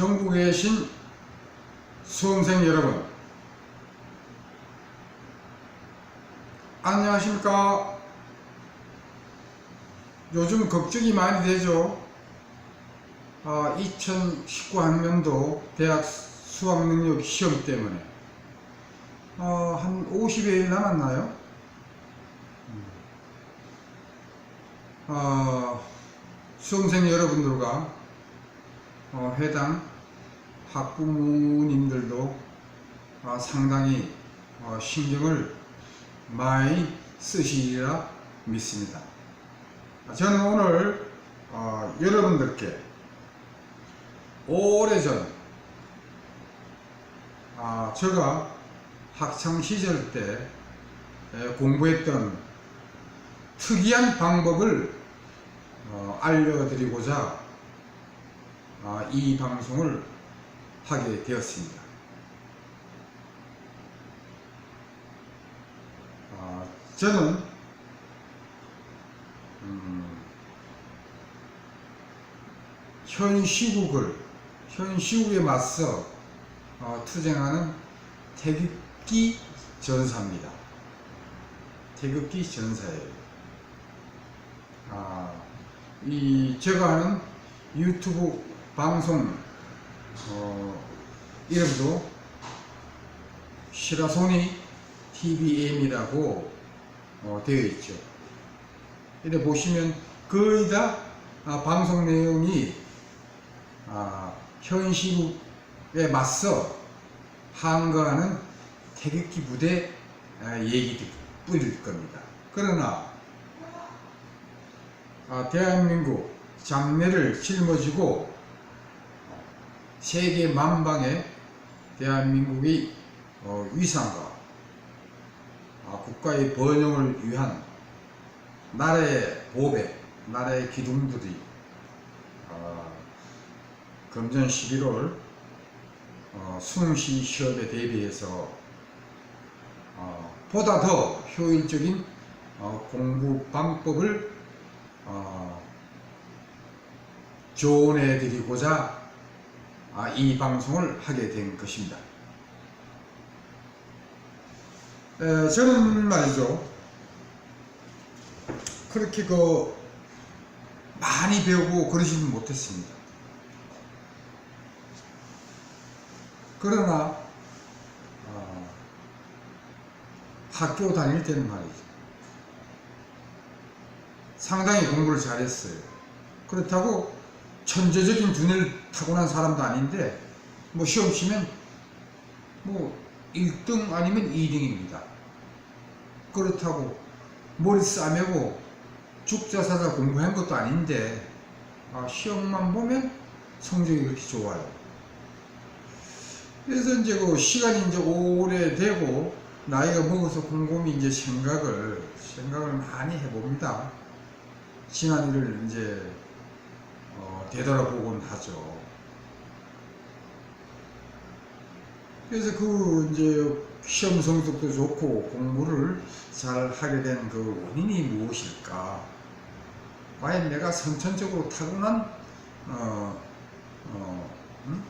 전국에 계신 수험생 여러분 안녕하십니까? 요즘 걱정이 많이 되죠? 아, 2019 학년도 대학 수학능력 시험 때문에. 어, 한 50여일 남았나요? 어, 수험생 여러분들과 어, 해당 학부모님들도 어, 상당히 어, 신경을 많이 쓰시리라 믿습니다. 저는 오늘 어, 여러분들께 오래전 아, 제가 학창 시절 때 에, 공부했던 특이한 방법을 어, 알려드리고자 아, 이 방송을 하게 되었습니다. 아, 저는 음, 현 시국을 현 시국에 맞서 어, 투쟁하는 태극기 전사입니다. 태극기 전사예요. 아, 이 제가 하는 유튜브 방송 어, 이름도 시라소니 TVM이라고 어, 되어 있죠. 이래 보시면 거의 다 아, 방송 내용이 아, 현 시국에 맞서 항거하는 태극기 부대 아, 얘기뿐일 겁니다. 그러나 아, 대한민국 장래를 짊어지고 세계 만방에 대한민국의 어, 위상과 아, 국가의 번영을 위한 나라의 보배, 나라의 기둥들이 어, 금전 11월 어, 수능시 시험에 대비해서 어, 보다 더 효율적인 어, 공부 방법을 어, 조언해 드리고자 아, 이 방송을 하게 된 것입니다. 에, 저는 말이죠. 그렇게 그 많이 배우고 그러지는 못했습니다. 그러나 어, 학교 다닐 때는 말이죠. 상당히 공부를 잘했어요. 그렇다고 천재적인 두뇌를 타고난 사람도 아닌데 뭐 시험 치면 뭐 1등 아니면 2등입니다. 그렇다고 머리 싸매고 죽자사자 공부한 것도 아닌데 아, 시험만 보면 성적이 그렇게 좋아요. 그래서 이제 그 시간이 이제 오래되고 나이가 먹어서 곰곰이 이제 생각을 생각을 많이 해봅니다. 지난 일을 이제 어, 되돌아보곤 하죠. 그래서 그 이제 시험 성적도 좋고 공부를 잘 하게 된 그 원인이 무엇일까? 과연 내가 선천적으로 타고난 어, 어, 음?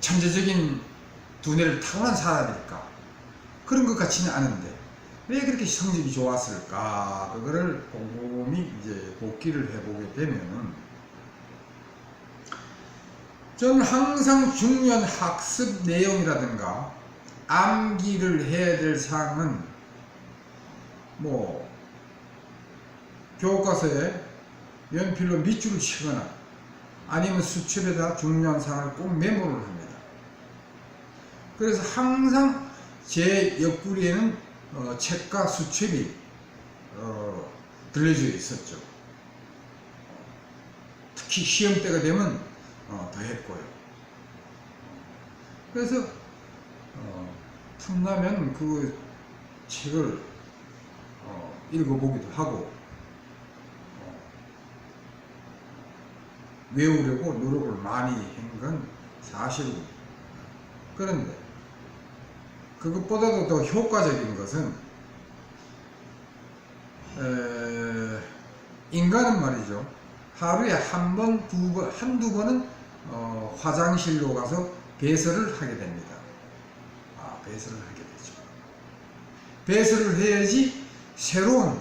천재적인 두뇌를 타고난 사람일까? 그런 것 같지는 않은데 왜 그렇게 성적이 좋았을까? 그거를 곰곰이 이제 복기를 해보게 되면은 저는 항상 중요한 학습 내용이라든가 암기를 해야 될 사항은 뭐 교과서에 연필로 밑줄을 치거나 아니면 수첩에다 중요한 사항을 꼭 메모를 합니다. 그래서 항상 제 옆구리에는 어, 책과 수첩이 어, 들려져 있었죠. 특히 시험 때가 되면 어, 더 했고요. 그래서 어, 틈나면 그 책을 어, 읽어보기도 하고 어, 외우려고 노력을 많이 한 건 사실입니다. 그런데 그것보다도 더 효과적인 것은 에, 인간은 말이죠. 하루에 한 번, 두 번, 한두 번은 어, 화장실로 가서 배설을 하게 됩니다. 아, 배설을 하게 되죠. 배설을 해야지 새로운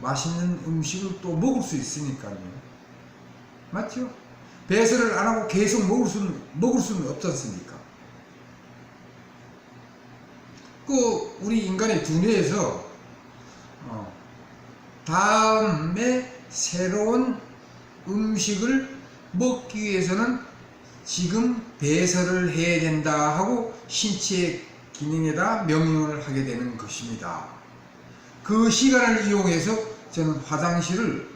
맛있는 음식을 또 먹을 수 있으니까요. 맞죠? 배설을 안 하고 계속 먹을 수는, 먹을 수는 없지 않습니까? 그, 우리 인간의 두뇌에서, 어, 다음에 새로운 음식을 먹기 위해서는 지금 배설을 해야 된다 하고 신체 기능에다 명령을 하게 되는 것입니다. 그 시간을 이용해서 저는 화장실을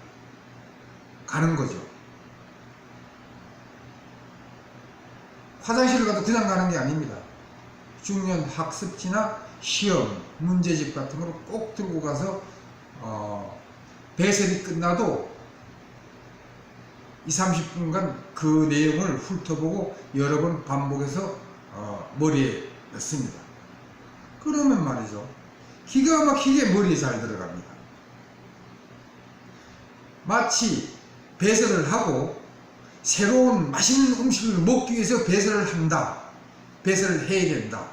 가는 거죠. 화장실을 가도 그냥 가는 게 아닙니다. 중요한 학습지나 시험, 문제집 같은 거를 꼭 들고 가서 어, 배설이 끝나도 2, 30분간 그 내용을 훑어보고 여러 번 반복해서 어, 머리에 넣습니다. 그러면 말이죠. 기가 막히게 머리에 잘 들어갑니다. 마치 배설을 하고 새로운 맛있는 음식을 먹기 위해서 배설을 한다. 배설을 해야 된다.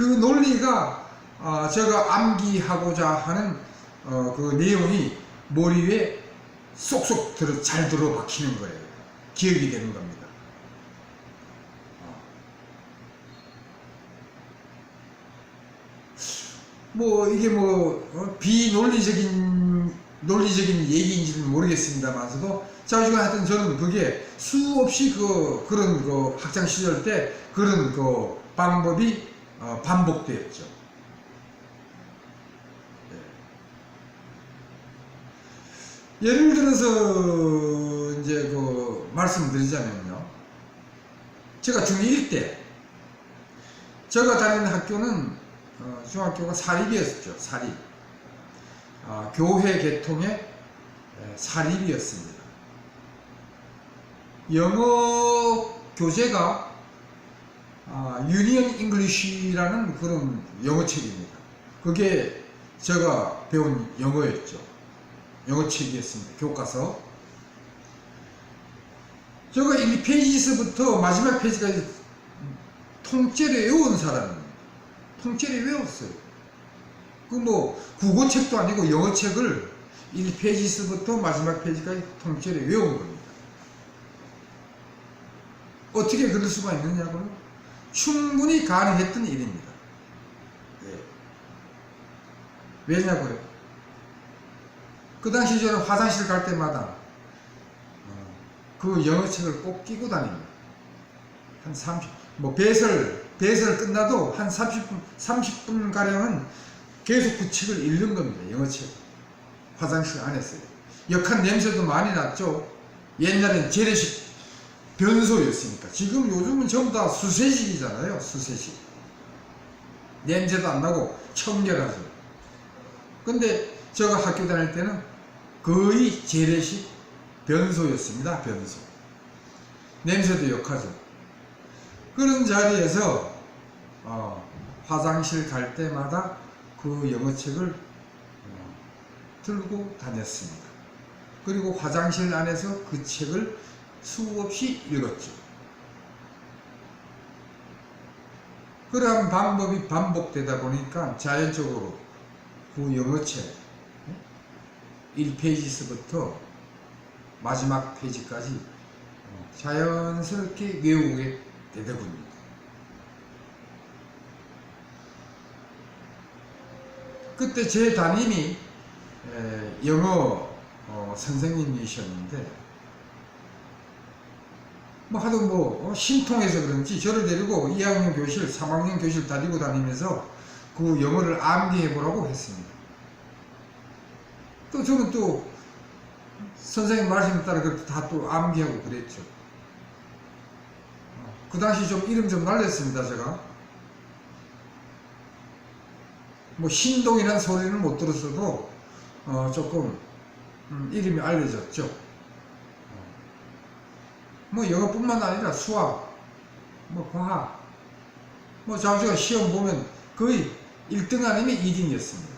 그 논리가 어, 제가 암기하고자 하는 어, 그 내용이 머리 위에 쏙쏙 들어, 잘 들어박히는 거예요. 기억이 되는 겁니다. 어. 뭐 이게 뭐 어, 비논리적인 논리적인 얘기인지는 모르겠습니다만서도 자주가 하여튼 저는 그게 수없이 그 그런 그 학창 시절 때 그런 그 방법이 어, 반복되었죠. 예. 예를 들어서 이제 그 말씀드리자면요. 제가 중1 때 제가 다니는 학교는 어, 중학교가 사립이었죠. 사립. 아, 교회 계통의 에, 사립이었습니다. 영어 교재가 아, 유니언 잉글리쉬라는 그런 영어 책입니다. 그게 제가 배운 영어였죠. 영어 책이었습니다. 교과서. 제가 1페이지에서부터 마지막 페이지까지 통째로 외운 사람입니다. 통째로 외웠어요. 그 뭐 국어책도 아니고 영어책을 1페이지에서부터 마지막 페이지까지 통째로 외운 겁니다. 어떻게 그럴 수가 있느냐고요? 충분히 가능했던 일입니다. 예. 왜냐고요? 그 당시 저는 화장실 갈 때마다 어, 그 영어책을 꼭 끼고 다닙니다. 한 30, 뭐 배설, 배설 끝나도 한 30분, 30분 가량은 계속 그 책을 읽는 겁니다. 영어책. 화장실 안에서요. 역한 냄새도 많이 났죠. 옛날엔 재래식 변소였으니까. 지금 요즘은 전부 다 수세식이잖아요. 수세식. 냄새도 안 나고 청결하죠. 근데 제가 학교 다닐 때는 거의 재래식 변소였습니다. 변소. 냄새도 역하죠. 그런 자리에서 어, 화장실 갈 때마다 그 영어책을 어, 들고 다녔습니다. 그리고 화장실 안에서 그 책을 수없이 읽었죠. 그러한 방법이 반복되다 보니까 자연적으로 그 영어책 1페이지서부터 마지막 페이지까지 어, 자연스럽게 외우게 되더군요. 그때 제 담임이 에, 영어 어, 선생님이셨는데 뭐 하도 뭐 어, 신통해서 그런지 저를 데리고 2학년 교실, 3학년 교실 다니고 다니면서 그 영어를 암기해 보라고 했습니다. 또 저는 또 선생님 말씀에 따라 그렇게 다 또 암기하고 그랬죠. 어, 그 당시 좀 이름 좀 날렸습니다, 제가. 뭐 신동이라는 소리는 못 들었어도 어, 조금 음, 이름이 알려졌죠. 어. 뭐 영어뿐만 아니라 수학, 뭐 과학, 뭐 자주가 시험 보면 거의 1등 아니면 2등이었습니다.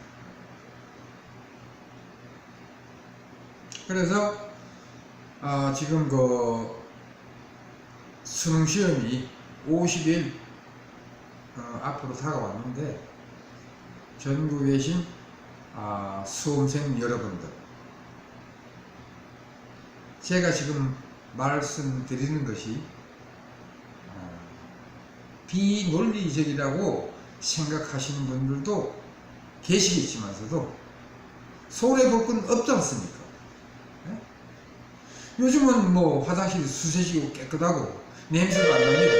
그래서 아, 지금 그 수능 시험이 50일 어, 앞으로 다가왔는데 전국에 계신 아, 수험생 여러분들 제가 지금 말씀드리는 것이 어, 비논리적이라고 생각하시는 분들도 계시겠지만서도 손해볼 건 없지 않습니까? 예? 요즘은 뭐 화장실이 수세시고 깨끗하고 냄새도 안 납니다.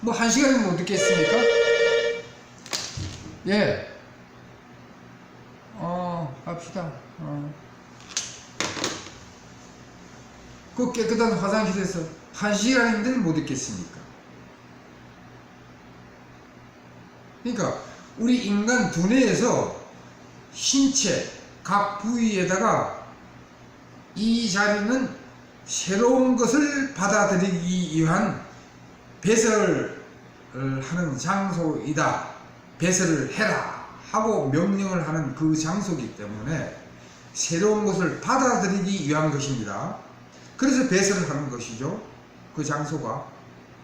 뭐 한 시간이면 못 듣겠습니까? 예. 어, 갑시다. 어. 그 깨끗한 화장실에서 한 시간인데 못 있겠습니까? 그러니까 우리 인간 두뇌에서 신체 각 부위에다가 이 자리는 새로운 것을 받아들이기 위한 배설을 하는 장소이다. 배설을 해라 하고 명령을 하는 그 장소이기 때문에 새로운 것을 받아들이기 위한 것입니다. 그래서 배설을 하는 것이죠. 그 장소가.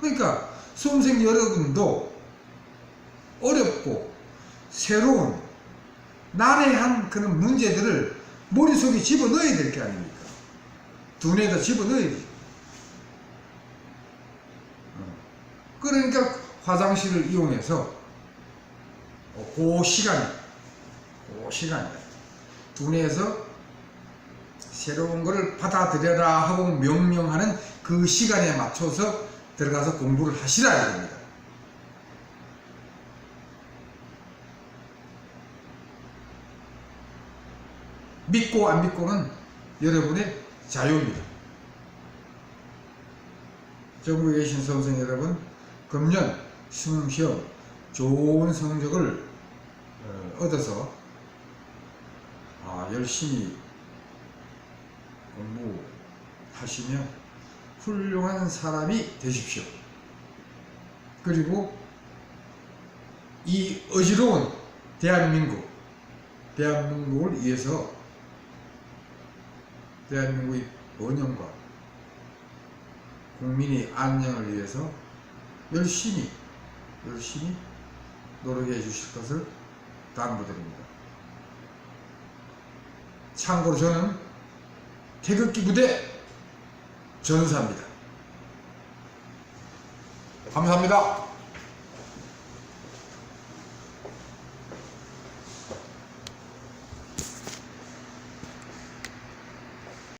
그러니까 수험생 여러분도 어렵고 새로운 난해한 그런 문제들을 머릿속에 집어넣어야 될 게 아닙니까? 두뇌에다 집어넣어야지. 어. 그러니까 화장실을 이용해서 어, 그 시간에, 그 시간에 두뇌에서 새로운 것을 받아들여라 하고 명령하는 그 시간에 맞춰서 들어가서 공부를 하시라 이겁니다. 믿고 안 믿고는 여러분의 자유입니다. 전국에 계신 수험생 여러분, 금년 수능 시험 좋은 성적을 어, 얻어서 아, 열심히 공부하시며 훌륭한 사람이 되십시오. 그리고 이 어지러운 대한민국, 대한민국을 위해서 대한민국의 번영과 국민의 안녕을 위해서 열심히 열심히 노력해 주실 것을 당부드립니다. 참고로 저는 태극기 부대 전사입니다. 감사합니다.